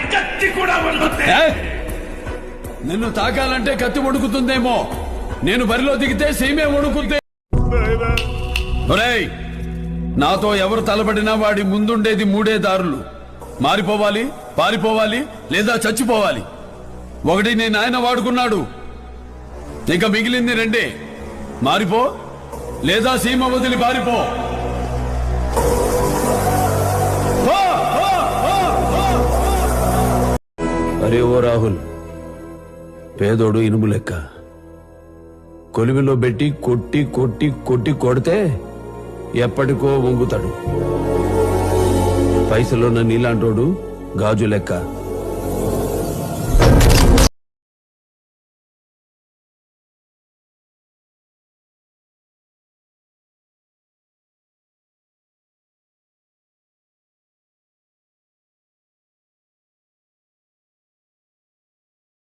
కత్తి కూడా నిన్ను తాకాలంటే కత్తి వణుకుతుందేమో. నేను బరిలో దిగితే సీమే వణుకుతే నాతో ఎవరు తలబడినా వాడి ముందుండేది మూడే దారులు. మారిపోవాలి పారిపోవాలి లేదా చచ్చిపోవాలి. ఒకటి నీ నాయన వాడుకున్నాడు. ఇంకా మిగిలింది రెండే. మారిపో లేదా సీమ వదిలి పారిపో. అరే ఓ రాహుల్ పేదోడు ఇనుము లెక్క. కొలిమిలో పెట్టి కొట్టి కొట్టి కొట్టి కొడితే ఎప్పటికో వంగుతాడు. పైసలున్న నీలాంటోడు గాజు లెక్క.